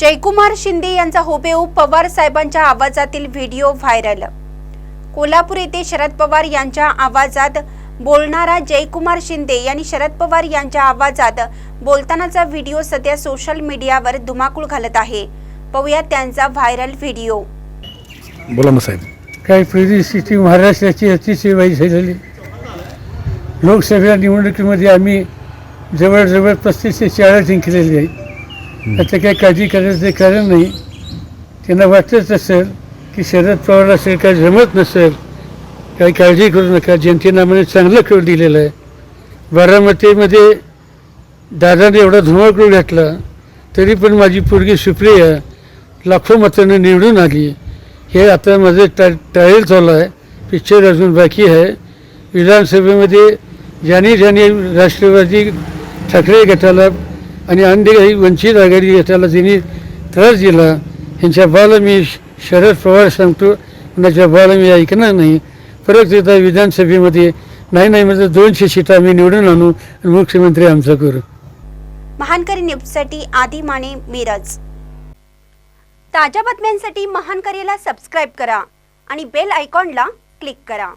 जयकुमार शिंदे यांचा हुबेहूब पवार साहेबांच्या आवाजातील व्हिडिओ व्हायरल. कोल्हापूर येथे शरद पवार यांच्या आवाजात बोलणारा जयकुमार शिंदे यांनी शरद पवार यांच्या आवाजात बोलतानाचा व्हिडिओ सध्या सोशल मीडियावर धुमाकूळ घालत आहे. पाहूया त्यांचा व्हायरल व्हिडिओ. बोला ना साहेब. काही परिस्थिती महाराष्ट्राची अतिशय वाईट झालेली. लोकसभा निवडणुकीमध्ये आम्ही जवळजवळ पस्तीस ते चाळीस जिंकलेली आहे. आता काही काळजी करायचं कारण नाही. त्यांना वाटतच असेल की शरद पवार असेल काय जमत नसेल. काही काळजी करू नका. जनतेनं आम्हाला चांगलं करू दिलेलं आहे. बारामतीमध्ये दादाने एवढा धुमाकूळ घातला तरी पण माझी पोरगी सुप्रिया लाखो मतांनी निवडून आली. हे आता माझं टा ट्रायल चालू आहे. पिक्चर अजून बाकी आहे. विधानसभेमध्ये ज्यांनी ज्यांनी राष्ट्रवादी ठाकरे गटाला आणि अंधे वंचित आघाडी गटाला त्यांनी त्रास दिला. ह्यांच्या बाला मी शरद पवार सांगतो कुणाच्या बाला मी ऐकणार नाही. परत एकदा विधानसभेमध्ये नाही नाही म्हणजे दोनशे सीटा आम्ही निवडून आणू आणि मुख्यमंत्री आमचा करू. महानकरी न्यूजसाठी आदी माने मिरज. ताज्या बातम्यांसाठी महानकरीला सबस्क्राईब करा आणि बेल आयकॉनला क्लिक करा.